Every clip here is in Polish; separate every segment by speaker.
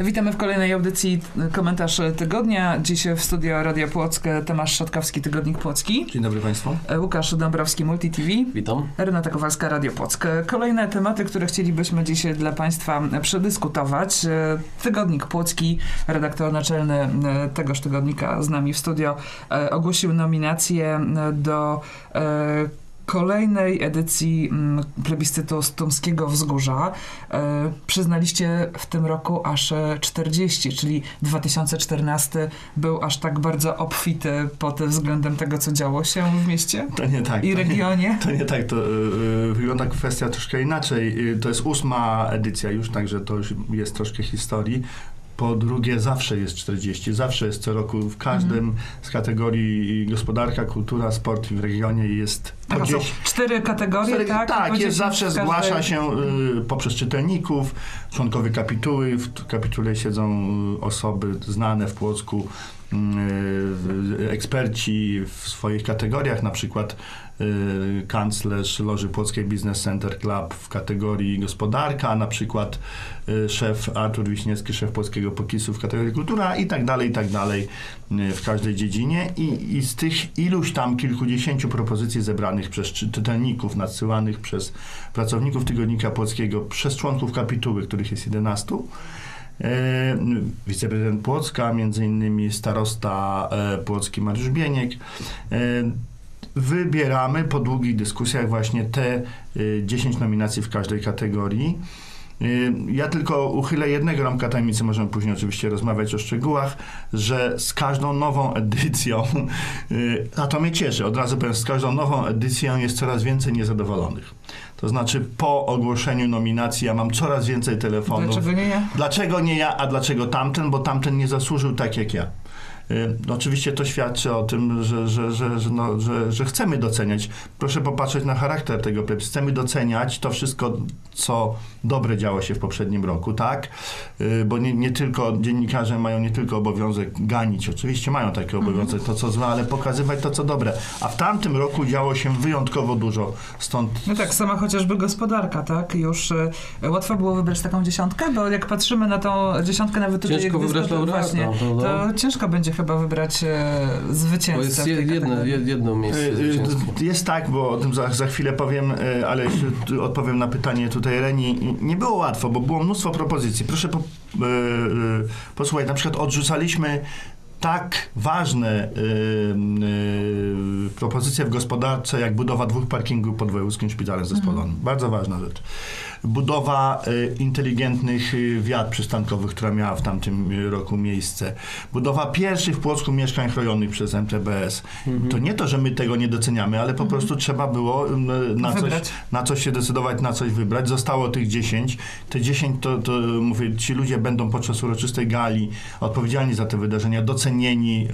Speaker 1: Witamy w kolejnej audycji Komentarz Tygodnia. Dziś w studio Radia Płockie Tomasz Szotkowski, Tygodnik Płocki.
Speaker 2: Dzień dobry Państwu.
Speaker 1: Łukasz Dąbrowski, Multi TV.
Speaker 3: Witam.
Speaker 1: Renata Kowalska, Radio Płock. Kolejne tematy, które chcielibyśmy dzisiaj dla Państwa przedyskutować. Tygodnik Płocki, redaktor naczelny tegoż tygodnika z nami w studio, ogłosił nominację do kolejnej edycji mm, plebiscytu Stumskiego Wzgórza e, przyznaliście w tym roku aż 40, czyli 2014 był aż tak bardzo obfity pod względem tego, co działo się w mieście
Speaker 2: to nie tak,
Speaker 1: i
Speaker 2: to
Speaker 1: regionie.
Speaker 2: Nie, to nie tak, to y, wygląda kwestia troszkę inaczej. Y, to jest ósma edycja już, także to już jest troszkę historii. Po drugie, zawsze jest 40, zawsze jest co roku w każdym mm. z kategorii gospodarka, kultura, sport w regionie jest
Speaker 1: po Aha, 10. cztery kategorie, cztery,
Speaker 2: tak? Tak, jest zawsze każdej... zgłasza się y, poprzez czytelników, członkowie kapituły. W kapitule siedzą osoby znane w Płocku, y, eksperci w swoich kategoriach, na przykład y, kanclerz Loży Płockiej Business Center Club w kategorii gospodarka, na przykład y, szef Artur Wiśniewski, szef Polskiego Pokisu w kategorii kultura i tak dalej, i tak dalej w każdej dziedzinie. I, I z tych iluś tam kilkudziesięciu propozycji zebranych przez czytelników, nadsyłanych przez pracowników Tygodnika Płockiego, przez członków kapituły, których jest 11, E, wiceprezydent Płocka, między innymi starosta e, Płocki Mariusz Bieniek. E, wybieramy po długich dyskusjach właśnie te 10 nominacji w każdej kategorii. Ja tylko uchylę jednego ramka tajemnicy, możemy później oczywiście rozmawiać o szczegółach, że z każdą nową edycją, a to mnie cieszy, od razu powiem, z każdą nową edycją jest coraz więcej niezadowolonych. To znaczy po ogłoszeniu nominacji ja mam coraz więcej telefonów.
Speaker 1: Dlaczego nie ja?
Speaker 2: Dlaczego nie ja, a dlaczego tamten? Bo tamten nie zasłużył tak jak ja. No, oczywiście to świadczy o tym, że, że, że, że, no, że, że chcemy doceniać. Proszę popatrzeć na charakter tego plebiscytu. Chcemy doceniać to wszystko, co dobre działo się w poprzednim roku, tak? Y, bo nie, nie tylko dziennikarze mają nie tylko obowiązek ganić, oczywiście mają taki mhm. obowiązek, to co złe, ale pokazywać to, co dobre. A w tamtym roku działo się wyjątkowo dużo, stąd...
Speaker 1: No tak, sama chociażby gospodarka, tak? Już y, łatwo było wybrać taką dziesiątkę, bo jak patrzymy na tą dziesiątkę, nawet tutaj...
Speaker 3: Ciężko wybrać
Speaker 1: właśnie, no, no. to ciężko będzie chyba wybrać e, zwycięzcę.
Speaker 3: Bo jest jedno, jedno miejsce e,
Speaker 2: e, Jest tak, bo o tym za, za chwilę powiem, e, ale odpowiem na pytanie tutaj Reni. Nie było łatwo, bo było mnóstwo propozycji. Proszę po, posłuchaj, na przykład odrzucaliśmy tak ważne y, y, propozycje w gospodarce, jak budowa dwóch parkingów pod wojewódzkim szpitalem zespołonym. Mhm. Bardzo ważna rzecz budowa y, inteligentnych y, wiat przystankowych, która miała w tamtym y, roku miejsce, budowa pierwszych w Płocku mieszkań chronionych przez MTBS. Mhm. To nie to, że my tego nie doceniamy, ale po mhm. prostu trzeba było na coś, na coś się decydować, na coś wybrać. Zostało tych 10. Te 10 to, to mówię, ci ludzie będą podczas uroczystej gali odpowiedzialni za te wydarzenia, docenieni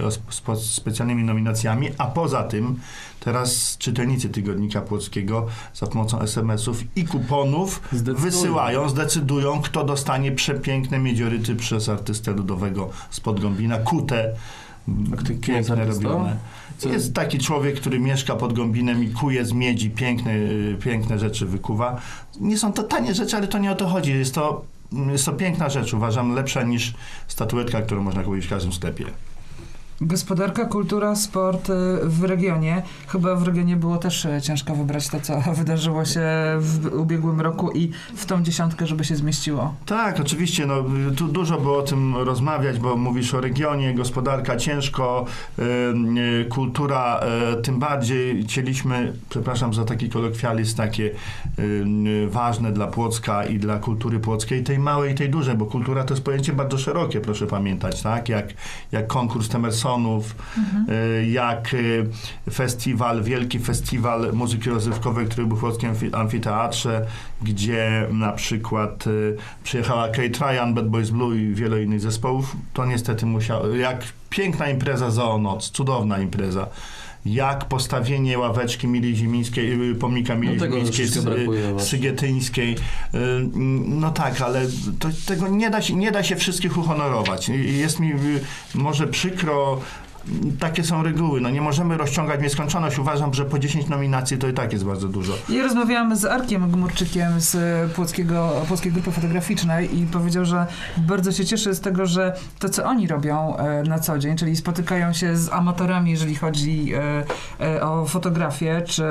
Speaker 2: specjalnymi nominacjami, a poza tym Teraz czytelnicy Tygodnika Płockiego za pomocą SMS-ów i kuponów zdecydują. wysyłają, zdecydują, kto dostanie przepiękne miedzioryty przez artystę ludowego z Podgąbina, kute, piękne robione. Co? Jest taki człowiek, który mieszka pod Gąbinem i kuje z miedzi piękne, piękne rzeczy wykuwa. Nie są to tanie rzeczy, ale to nie o to chodzi. Jest to, jest to piękna rzecz. Uważam lepsza niż statuetka, którą można kupić w każdym sklepie.
Speaker 1: Gospodarka, kultura, sport y, w regionie. Chyba w regionie było też e, ciężko wybrać to, co wydarzyło się w ubiegłym roku i w tą dziesiątkę, żeby się zmieściło.
Speaker 2: Tak, oczywiście. No, tu dużo było o tym rozmawiać, bo mówisz o regionie, gospodarka ciężko, y, y, kultura y, tym bardziej. Chcieliśmy, przepraszam za taki kolokwializm, takie ważne dla Płocka i dla kultury płockiej, tej małej i tej dużej, bo kultura to jest pojęcie bardzo szerokie, proszę pamiętać, tak? Jak, jak konkurs Mhm. jak y, festiwal, wielki festiwal muzyki rozrywkowej, który był w Polskim Amfiteatrze, gdzie na przykład y, przyjechała Kate Ryan, Bad Boys Blue i wiele innych zespołów, to niestety musiało, jak piękna impreza Zoonoc, cudowna impreza jak postawienie ławeczki Mili Zimińskiej, pomnika Mili no Zimińskiej, Sygietyńskiej. No tak, ale to, tego nie da, się, nie da się wszystkich uhonorować. Jest mi może przykro, takie są reguły. No nie możemy rozciągać w nieskończoność. Uważam, że po 10 nominacji to i tak jest bardzo dużo.
Speaker 1: Ja rozmawiałam z Arkiem Gmurczykiem z Płockiego, Płockiej Grupy Fotograficznej i powiedział, że bardzo się cieszy z tego, że to, co oni robią e, na co dzień, czyli spotykają się z amatorami, jeżeli chodzi e, e, o fotografię, czy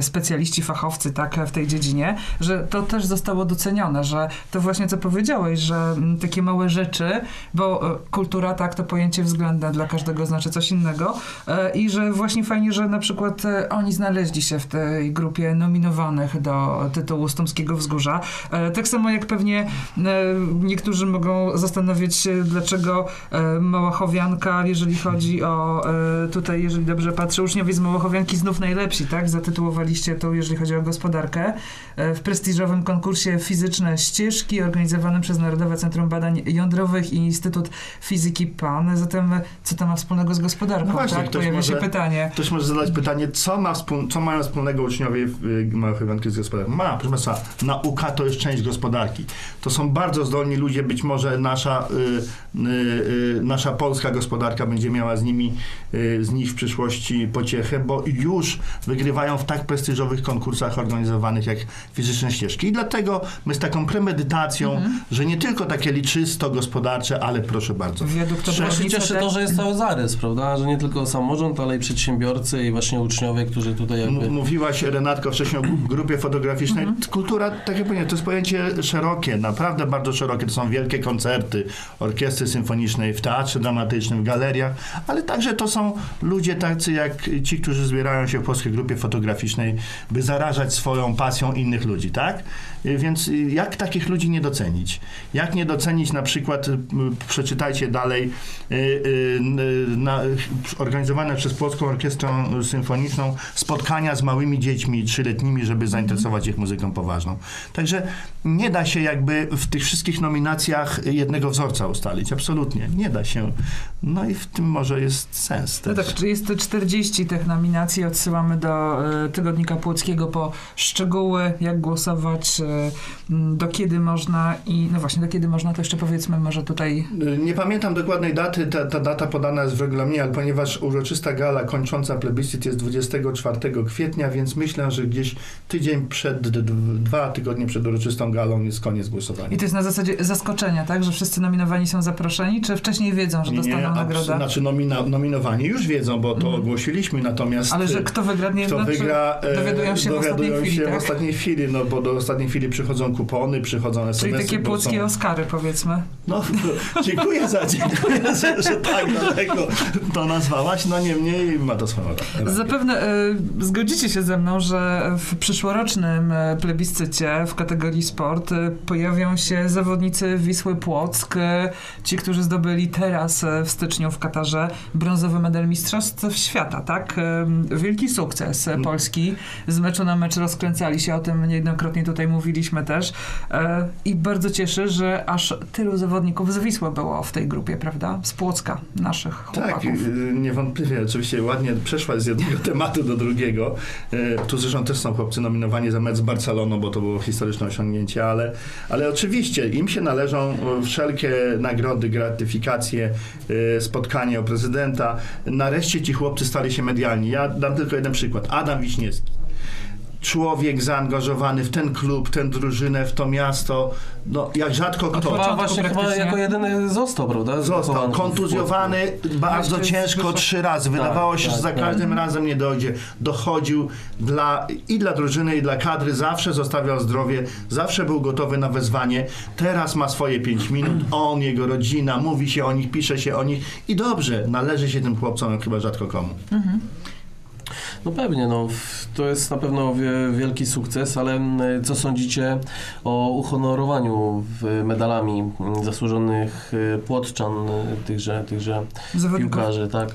Speaker 1: specjaliści, fachowcy tak, w tej dziedzinie, że to też zostało docenione, że to właśnie co powiedziałeś, że mm, takie małe rzeczy, bo e, kultura, tak, to pojęcie względne dla każdego znaczy coś innego e, i że właśnie fajnie, że na przykład e, oni znaleźli się w tej grupie nominowanych do tytułu Stomskiego Wzgórza. Tak samo jak pewnie niektórzy mogą zastanawiać się, dlaczego Małachowianka, jeżeli chodzi o tutaj, jeżeli dobrze patrzę, uczniowie z Małachowianki znów najlepsi, tak? Zatytułowaliście to, jeżeli chodzi o gospodarkę, e, w prestiżowym konkursie Fizyczne Ścieżki organizowanym przez Narodowe Centrum Badań Jądrowych i Instytut Fizyki PAN. Zatem co to ma wspólnego z gospodarką,
Speaker 2: No właśnie,
Speaker 1: tak? Pojawia się pytanie.
Speaker 2: Ktoś może zadać pytanie, co, ma co mają wspólnego uczniowie w y, Małych Ewangelii z gospodarką? Ma, proszę Państwa, nauka to jest część gospodarki. To są bardzo zdolni ludzie, być może nasza, y, y, y, nasza polska gospodarka będzie miała z nimi, y, z nich w przyszłości pociechę, bo już wygrywają w tak prestiżowych konkursach organizowanych jak fizyczne ścieżki. I dlatego my z taką premedytacją, że nie tylko takie liczysto gospodarcze, ale proszę bardzo.
Speaker 3: Cieszę
Speaker 1: tak?
Speaker 3: to, że jest cały zarys, prawda? Że nie tylko samorząd, ale i przedsiębiorcy i właśnie uczniowie, którzy tutaj jakby...
Speaker 2: M- Mówiłaś, Renatko, wcześniej o grupie fotograficznej. Kultura, tak jak powiedziałem, to jest pojęcie szerokie, naprawdę bardzo szerokie. To są wielkie koncerty orkiestry symfonicznej, w teatrze dramatycznym, w galeriach, ale także to są ludzie tacy jak ci, którzy zbierają się w polskiej grupie fotograficznej, by zarażać swoją pasją innych ludzi, tak? Y, Więc y, jak takich ludzi nie docenić? Jak nie docenić na przykład, przeczytajcie dalej, y, na, organizowane przez Polską Orkiestrę Symfoniczną spotkania z małymi dziećmi trzyletnimi, żeby zainteresować ich muzyką poważną. Także nie da się jakby w tych wszystkich nominacjach jednego wzorca ustalić. Absolutnie. Nie da się. No i w tym może jest sens
Speaker 1: No
Speaker 2: też.
Speaker 1: tak, czy jest to 40 tych nominacji, odsyłamy do Tygodnika Płockiego po szczegóły, jak głosować, e, do kiedy można i no właśnie, do kiedy można, to jeszcze powiedzmy może tutaj
Speaker 2: Nie pamiętam dokładnej daty, ta, ta data podana jest w regulaminie, ale ponieważ uroczysta gala kończąca plebiscyt jest 24 kwietnia, więc myślę, że gdzieś tydzień przed, dwa tygodnie przed uroczystą galą jest koniec głosowania.
Speaker 1: I to jest na zasadzie zaskoczenia, tak? Że wszyscy nominowani są zaproszeni, czy wcześniej wiedzą, że
Speaker 2: Nie,
Speaker 1: dostaną
Speaker 2: abs-
Speaker 1: nagrodę?
Speaker 2: Znaczy nomina, nominowani już wiedzą, bo to
Speaker 1: Mhm.
Speaker 2: ogłosiliśmy, natomiast
Speaker 1: Ale że kto wygra, nie
Speaker 2: kto
Speaker 1: znaczy,
Speaker 2: wygra, e,
Speaker 1: dowiadują się w ostatniej
Speaker 2: dowiadują
Speaker 1: chwili,
Speaker 2: się
Speaker 1: tak?
Speaker 2: w ostatniej chwili, no bo do ostatniej chwili przychodzą kupony, przychodzą
Speaker 1: Czyli
Speaker 2: SMS-y.
Speaker 1: takie płockie
Speaker 2: są-
Speaker 1: Oscary, powiedzmy.
Speaker 2: No, dziękuję za, dziękuję, że, że tak daleko to nazwałaś, no niemniej ma to swoją rację.
Speaker 1: Zapewne e, zgodzicie się ze mną, że w przyszłorocznym e, plebiscycie w kategorii sport e, pojawią się zawodnicy Wisły Płock, ci, którzy zdobyli teraz w styczniu w Katarze brązowy medal Mistrzostw Świata, tak? Wielki sukces e, Z meczu na mecz rozkręcali się, o tym niejednokrotnie tutaj mówiliśmy też. E, I bardzo cieszy, że aż tylu zawodników z Wisły było w tej grupie, prawda? Z Płocka, naszych chłopaków.
Speaker 2: Tak, niewątpliwie. Oczywiście ładnie przeszłaś z jednego tematu do drugiego. Y, Tu zresztą też są chłopcy nominowani za mecz z Barceloną, bo to było historyczne osiągnięcie, ale, ale oczywiście im się należą y, wszelkie nagrody, gratyfikacje, spotkanie o prezydenta. Nareszcie ci chłopcy stali się medialni. Ja dam tylko jeden przykład. Adam Wiśniewski. Człowiek zaangażowany w ten klub, tę drużynę, w to miasto, no jak rzadko kto.
Speaker 3: Chyba właśnie chyba jako jedyny został, prawda?
Speaker 2: Został kontuzjowany bardzo ciężko trzy razy. Wydawało się,
Speaker 3: tak,
Speaker 2: że za
Speaker 3: tak.
Speaker 2: każdym razem nie dojdzie. Dochodził dla, i dla drużyny, i dla kadry. Zawsze zostawiał zdrowie, zawsze był gotowy na wezwanie. Teraz ma swoje pięć minut. On, jego rodzina, mówi się o nich, pisze się o nich. I dobrze, należy się tym chłopcom chyba rzadko komu.
Speaker 3: No pewnie, no, to jest na pewno wie- wielki sukces, ale co sądzicie o uhonorowaniu medalami zasłużonych y, płotczan, y, tychże, tychże
Speaker 1: Zawodników.
Speaker 3: piłkarzy, tak?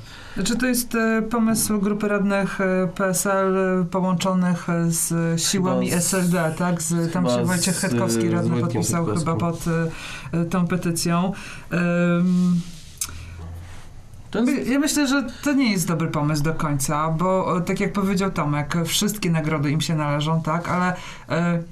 Speaker 1: Czy to jest e, pomysł grupy radnych e, PSL e, połączonych z siłami
Speaker 3: z-
Speaker 1: SLD, tak? Z, tam się Wojciech Hetkowski radny podpisał chyba pod tą petycją.
Speaker 3: To jest,
Speaker 1: Ja myślę, że to nie jest dobry pomysł do końca, bo e, tak jak powiedział Tomek, wszystkie nagrody im się należą, tak, ale e,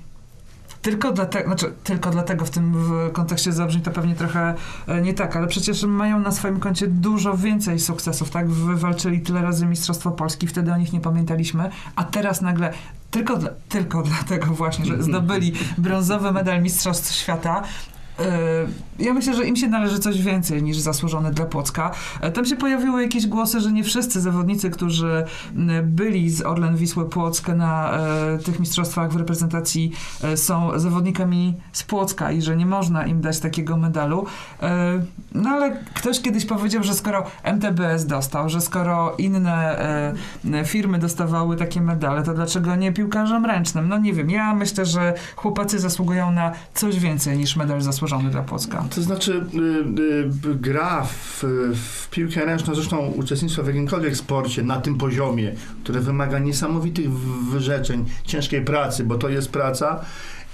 Speaker 1: tylko dlatego, znaczy tylko dlatego w tym w kontekście zabrzmi to pewnie trochę e, nie tak, ale przecież mają na swoim koncie dużo więcej sukcesów, tak? Wywalczyli tyle razy Mistrzostwo Polski, wtedy o nich nie pamiętaliśmy, a teraz nagle tylko, dla, tylko dlatego właśnie, że zdobyli brązowy medal Mistrzostw Świata, Ja myślę, że im się należy coś więcej niż zasłużone dla Płocka. E, Tam się pojawiły jakieś głosy, że nie wszyscy zawodnicy, którzy byli z Orlen Wisły Płock na e, tych mistrzostwach w reprezentacji e, są zawodnikami z Płocka i że nie można im dać takiego medalu. No ale ktoś kiedyś powiedział, że skoro MTBS dostał, że skoro inne firmy dostawały takie medale, to dlaczego nie piłkarzom ręcznym? No nie wiem, ja myślę, że chłopacy zasługują na coś więcej niż medal zasłużony dla Płocka.
Speaker 2: To znaczy, y, y, gra w, w piłkę ręczną, zresztą uczestnictwo w jakimkolwiek sporcie na tym poziomie, które wymaga niesamowitych wyrzeczeń, ciężkiej pracy, bo to jest praca.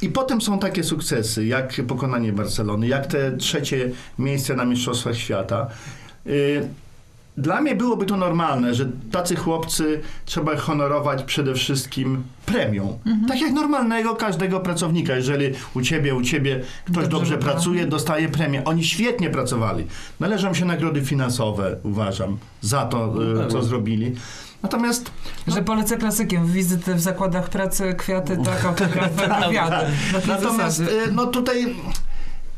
Speaker 2: I potem są takie sukcesy, jak pokonanie Barcelony, jak te trzecie miejsce na Mistrzostwach Świata. Y, Dla mnie byłoby to normalne, że tacy chłopcy trzeba honorować przede wszystkim premią. Tak jak normalnego każdego pracownika. Jeżeli u ciebie, u ciebie ktoś
Speaker 1: Dobrze
Speaker 2: dobrze, pracuje, dostaje premię. Oni świetnie pracowali. Należą się nagrody finansowe, uważam, za to,
Speaker 3: No
Speaker 2: e, co zrobili. Natomiast
Speaker 1: Że polecę klasykiem, wizyty w zakładach pracy, kwiaty, tak, autografy, wywiady. Na tej
Speaker 2: Natomiast
Speaker 1: zasadzie.
Speaker 2: e, no tutaj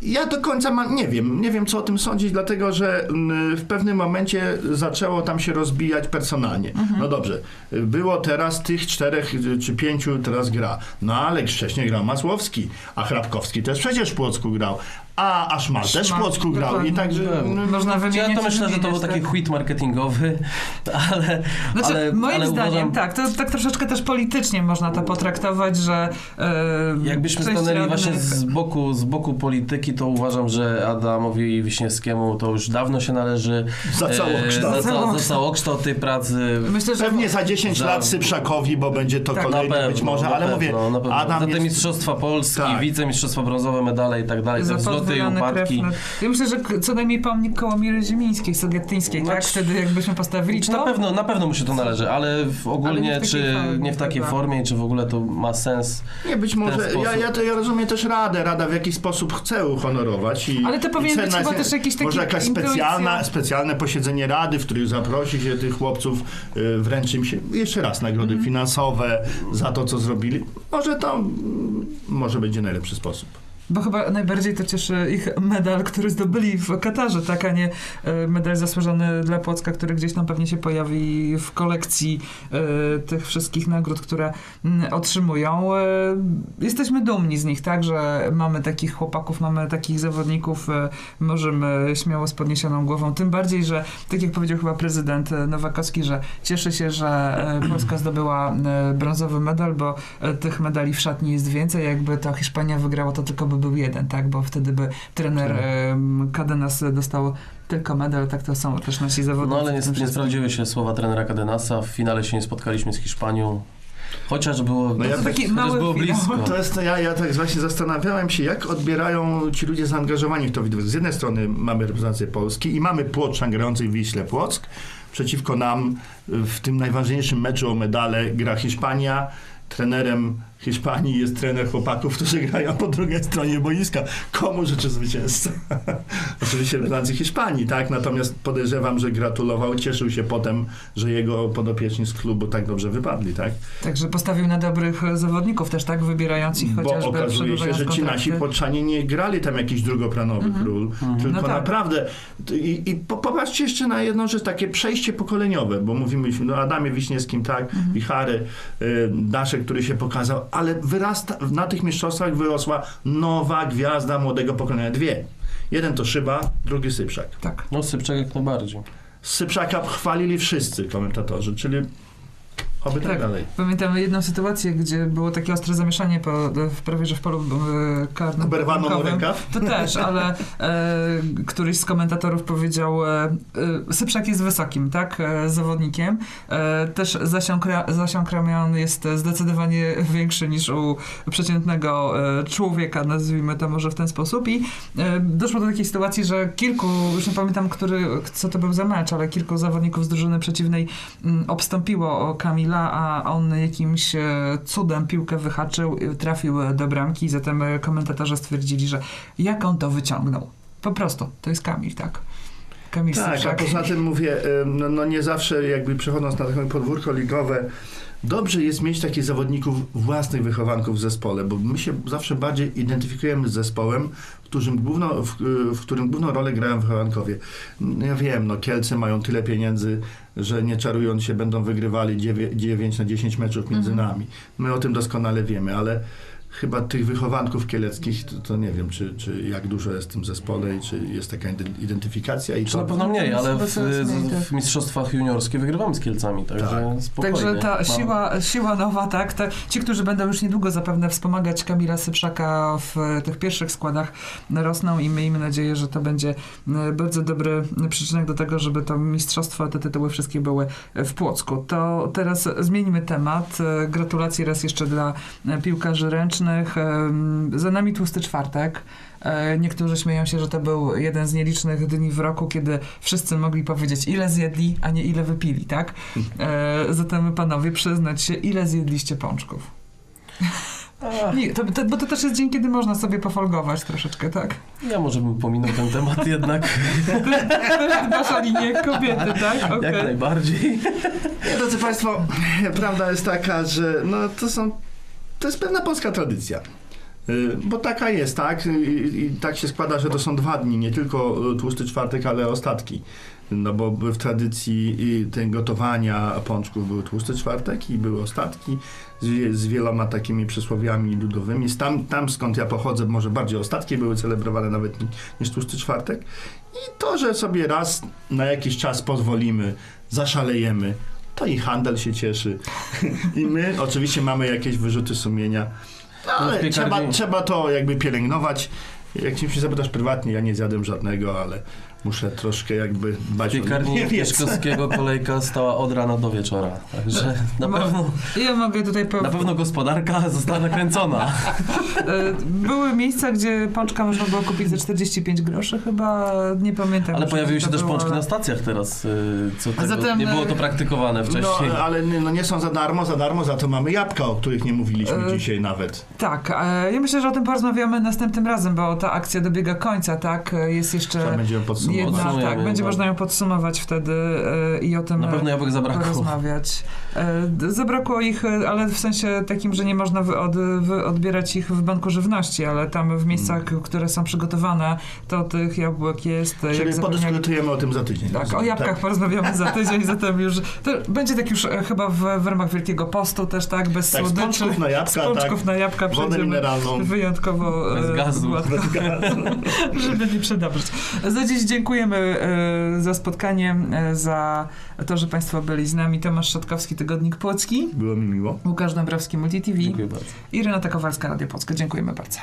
Speaker 2: ja do końca mam, nie wiem, nie wiem co o tym sądzić, dlatego że mm, w pewnym momencie zaczęło tam się rozbijać personalnie.
Speaker 1: Mhm.
Speaker 2: No dobrze, było teraz tych czterech y, czy pięciu teraz gra. No ale wcześniej grał Masłowski, a Hrabkowski też przecież w Płocku grał, a Aszmal też w Płocku grał i także...
Speaker 3: Pewnie.
Speaker 2: no,
Speaker 1: Można wymieniać
Speaker 3: Ja to myślę, że to był taki
Speaker 1: tak.
Speaker 3: hit marketingowy, ale,
Speaker 1: Znaczy,
Speaker 3: ale
Speaker 1: moim
Speaker 3: ale
Speaker 1: zdaniem,
Speaker 3: uważam,
Speaker 1: tak, to tak troszeczkę też politycznie można to potraktować, że e,
Speaker 3: Jakbyśmy stanęli właśnie z boku, z boku polityki, to uważam, że Adamowi Wiśniewskiemu to już dawno się należy.
Speaker 2: Za
Speaker 3: e,
Speaker 2: całokształt.
Speaker 3: Za, ca- za całokształt tej pracy.
Speaker 1: Myślę, że
Speaker 2: Pewnie za 10
Speaker 3: Za-
Speaker 2: lat Syprzakowi, bo będzie to
Speaker 1: Tak.
Speaker 3: Na
Speaker 2: kolejny
Speaker 3: pewno,
Speaker 2: być może,
Speaker 3: na
Speaker 2: ale
Speaker 3: pewno,
Speaker 2: mówię,
Speaker 3: na pewno.
Speaker 2: Adam
Speaker 3: za te
Speaker 2: jest...
Speaker 3: mistrzostwa Polski,
Speaker 2: Tak.
Speaker 3: wicemistrzostwa brązowe, medale i tak dalej,
Speaker 1: za
Speaker 3: wzloty i upadki.
Speaker 1: krew. Ja myślę, że co najmniej pomnik Kołomiry Ziemińskiej, Sogettyńskiej, tak?
Speaker 3: Znaczy-
Speaker 1: Wtedy jakbyśmy postawili to...
Speaker 3: na pewno, na pewno mu się to należy, ale w
Speaker 1: Ale
Speaker 3: ogólnie
Speaker 1: nie
Speaker 3: czy
Speaker 1: formie,
Speaker 3: nie w takiej
Speaker 1: chyba.
Speaker 3: formie, czy w ogóle to ma sens.
Speaker 2: Nie, być może. Ja, ja, to, ja rozumiem też Radę. Rada w jakiś sposób chce uhonorować. I,
Speaker 1: Ale to powinien być chyba też jakiś taki
Speaker 2: Może jakaś specjalna, specjalne posiedzenie Rady, w którym zaprosi się tych chłopców, y, wręczy im się jeszcze raz nagrody
Speaker 1: Mhm.
Speaker 2: finansowe za to, co zrobili. Może to mm, może będzie najlepszy sposób.
Speaker 1: Bo chyba najbardziej to cieszy ich medal, który zdobyli w Katarze, tak, a nie e, medal zasłużony dla Płocka, który gdzieś tam pewnie się pojawi w kolekcji e, tych wszystkich nagród, które mm, otrzymują. E, Jesteśmy dumni z nich, tak, że mamy takich chłopaków, mamy takich zawodników, możemy śmiało z podniesioną głową. Tym bardziej, że tak jak powiedział chyba prezydent Nowakowski, że cieszy się, że Polska zdobyła brązowy medal, bo tych medali w szatni jest więcej. Jakby to Hiszpania wygrała, to tylko by był jeden, tak? Bo wtedy by trener em, Cadenas dostał tylko medal, tak to są też nasi zawodnicy.
Speaker 3: No ale nie, nie sprawdziły się słowa trenera Cadenasa. W finale się nie spotkaliśmy z Hiszpanią. Chociaż było,
Speaker 2: No ja
Speaker 1: taki
Speaker 3: chociaż
Speaker 1: mały
Speaker 3: było blisko.
Speaker 2: To jest, ja, ja tak właśnie zastanawiałem się, jak odbierają ci ludzie zaangażowani w to wideo. Z jednej strony mamy reprezentację Polski i mamy Płoczan grający w Wiśle Płock. Przeciwko nam w tym najważniejszym meczu o medale gra Hiszpania. Trenerem Hiszpanii jest trener chłopaków, którzy grają po drugiej stronie boiska. Komu życzy zwycięzca? Oczywiście reprezentacji Hiszpanii, tak? Natomiast podejrzewam, że gratulował, cieszył się potem, że jego podopieczni z klubu tak dobrze wypadli, tak?
Speaker 1: Także postawił na dobrych zawodników też, tak? Wybierając ich
Speaker 2: Bo
Speaker 1: chociażby
Speaker 2: okazuje się, że ci nasi Płoczanie nie grali tam jakichś drugoplanowych
Speaker 1: Mhm.
Speaker 2: ról,
Speaker 3: Mhm.
Speaker 2: tylko
Speaker 1: No tak.
Speaker 2: naprawdę. I, i po, popatrzcie jeszcze na jedną rzecz, takie przejście pokoleniowe, bo mówimy no Adamie Wiśniewskim, tak,
Speaker 1: Mhm.
Speaker 2: Wichary, y, Daszek, który się pokazał, ale wyrasta, na tych mistrzostwach wyrosła nowa gwiazda młodego pokolenia. Dwie. Jeden to Szyba, drugi Syprzak.
Speaker 1: Tak.
Speaker 3: No Sypczak jak najbardziej.
Speaker 2: Syprzaka chwalili wszyscy komentatorzy, czyli oby tak,
Speaker 1: Tak.
Speaker 2: dalej.
Speaker 1: Pamiętam jedną sytuację, gdzie było takie ostre zamieszanie po, w, prawie że w polu e, karnym.
Speaker 2: Oberwano mu rękaw?
Speaker 1: To też, ale e, któryś z komentatorów powiedział, e, e, Syprzak jest wysokim, tak, e, zawodnikiem. E, też zasiąg, ra- zasiąg ramion jest zdecydowanie większy niż u przeciętnego człowieka, nazwijmy to może w ten sposób. I doszło do takiej sytuacji, że kilku, już nie pamiętam, który, co to był za mecz, ale kilku zawodników z drużyny przeciwnej mm, obstąpiło o Kamila a on jakimś e, cudem piłkę wyhaczył, e, trafił e, do bramki, zatem komentatorzy stwierdzili, że jak on to wyciągnął. Po prostu, to jest Kamil, tak?
Speaker 2: Tak, a poza tym mówię, no, no nie zawsze jakby przechodząc na takie podwórko ligowe, dobrze jest mieć takich zawodników własnych wychowanków w zespole, bo my się zawsze bardziej identyfikujemy z zespołem, w którym, główno, w, w którym główną rolę grają wychowankowie. No Ja wiem, no Kielce mają tyle pieniędzy, że nie czarując się będą wygrywali 9 na 10 meczów między
Speaker 1: Mhm.
Speaker 2: nami. My o tym doskonale wiemy, ale chyba tych wychowanków kieleckich, to, to nie wiem, czy, czy jak dużo jest w tym zespole i czy jest taka identy- identyfikacja i
Speaker 3: Czy na
Speaker 2: to...
Speaker 3: pewno mniej, ale w,
Speaker 1: mniej, tak.
Speaker 3: w mistrzostwach juniorskie wygrywamy z Kielcami, także spokojnie.
Speaker 1: Także ta siła, siła nowa, tak, te, ci, którzy będą już niedługo zapewne wspomagać Kamila Syprzaka w tych pierwszych składach rosną i miejmy nadzieję, że to będzie e, bardzo dobry przyczynek do tego, żeby to mistrzostwo, te tytuły wszystkie były w Płocku. To teraz zmienimy temat. E, Gratulacje raz jeszcze dla e, piłkarzy ręcznych. Za nami tłusty czwartek. E, Niektórzy śmieją się, że to był jeden z nielicznych dni w roku, kiedy wszyscy mogli powiedzieć, ile zjedli, a nie ile wypili, tak? E, zatem panowie, przyznać się, ile zjedliście pączków. Nie, to, to, bo to też jest dzień, kiedy można sobie pofolgować troszeczkę, tak?
Speaker 3: Ja może bym pominął ten temat jednak
Speaker 1: wasza linia kobiety, tak? Okej.
Speaker 3: jak najbardziej.
Speaker 2: Drodzy Państwo, prawda jest taka, że no to są, to jest pewna polska tradycja. Y, Bo taka jest, tak? I, I tak się składa, że to są dwa dni, nie tylko y, tłusty czwartek, ale ostatki. No bo w tradycji i tej gotowania pączków były tłusty czwartek i były ostatki z, z wieloma takimi przysłowiami ludowymi. Tam, tam skąd ja pochodzę, może bardziej ostatkie były celebrowane nawet ni- niż tłusty czwartek. I to, że sobie raz na jakiś czas pozwolimy, zaszalejemy, to i handel się cieszy. I my oczywiście mamy jakieś wyrzuty sumienia. No, ale trzeba, trzeba to jakby pielęgnować. Jak się zapytasz prywatnie, ja nie zjadłem żadnego, ale muszę troszkę jakby dbać o
Speaker 3: piekarni
Speaker 2: wiem.
Speaker 3: Pieszkowskiego kolejka stała od rana do wieczora, także na
Speaker 1: Mo-
Speaker 3: pewno,
Speaker 1: Ja mogę tutaj po...
Speaker 3: na pewno gospodarka została nakręcona.
Speaker 1: E, Były miejsca, gdzie pączka można było kupić za 45 groszy chyba, nie pamiętam.
Speaker 3: Ale pojawiły się też
Speaker 1: było,
Speaker 3: pączki na stacjach teraz, y, co tego,
Speaker 1: zatem,
Speaker 3: nie było
Speaker 1: y,
Speaker 3: to praktykowane wcześniej.
Speaker 2: No, ale nie- no nie są za darmo, za darmo, za to mamy jabłka, o których nie mówiliśmy
Speaker 1: E,
Speaker 2: dzisiaj nawet.
Speaker 1: Tak, e, ja myślę, że o tym porozmawiamy następnym razem, bo ta akcja dobiega końca, tak? E, Jest jeszcze
Speaker 2: Trzeba będzie ją podsumować.
Speaker 1: Jedna,
Speaker 3: Podsumujemy,
Speaker 1: tak, będzie można ją podsumować wtedy e, i o tym
Speaker 3: Na pewno jabłek zabrakło.
Speaker 1: porozmawiać. E, Zabrakło ich, e, ale w sensie takim, że nie można wy, od, wy, odbierać ich w banku żywności, ale tam w miejscach, które są przygotowane, to tych jabłek jest.
Speaker 2: Czyli podyskutujemy o tym za tydzień.
Speaker 1: Tak, o
Speaker 2: rozumiem,
Speaker 1: jabłkach porozmawiamy za tydzień, zatem już to będzie tak już chyba w, w ramach Wielkiego Postu też, tak, bez
Speaker 2: Tak,
Speaker 1: słodyczy.
Speaker 2: pączków na jabłka,
Speaker 1: pączków
Speaker 2: tak.
Speaker 1: na jabłka
Speaker 2: Wodę mineralną.
Speaker 1: wyjątkowo
Speaker 3: Bez gazu.
Speaker 1: gładko,
Speaker 2: Bez gazu.
Speaker 1: żeby nie przedobrzyć. Za dziś dziękujemy e, za spotkanie, e, za to, że Państwo byli z nami. Tomasz Szatkowski, Tygodnik Płocki,
Speaker 2: Było mi miło.
Speaker 1: Łukasz Dąbrowski, Multi TV
Speaker 3: Dziękuję bardzo.
Speaker 1: i Renata Kowalska, Radio Płocka. Dziękujemy bardzo.